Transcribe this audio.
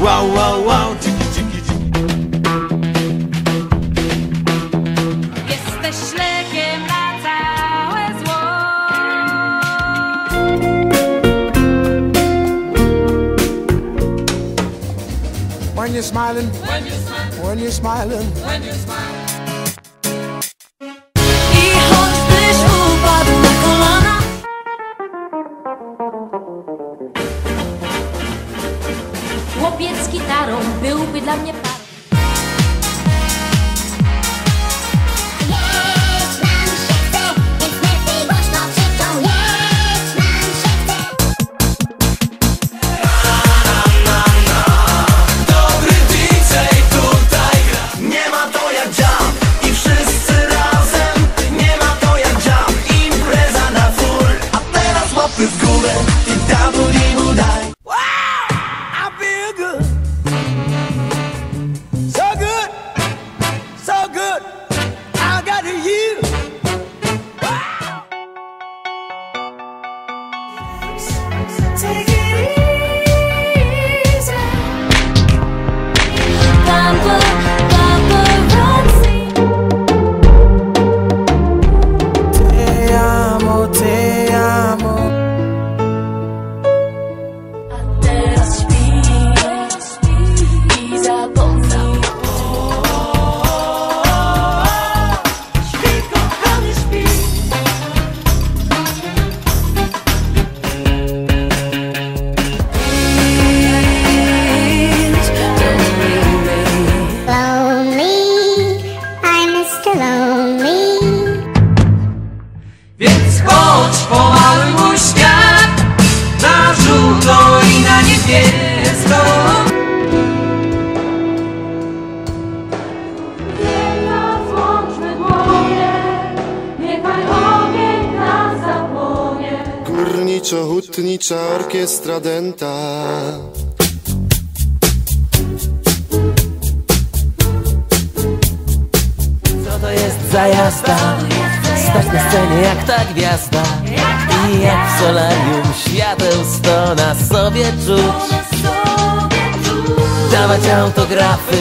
Wow, wow, wow, ciki, ciki, ciki. Jesteś lekiem na całe zło. When you're smiling, when you're smiling, when you're smiling, I z gitarą byłby dla mnie parą. Więc chodź pomaluj mój świat Na żółto i na niebiesko. Górniczo-hutnicza orkiestra denta Co to jest za jazda? Stać na scenie jak ta gwiazda. I jak w solarium świateł sto na sobie czuć. Dawać autografy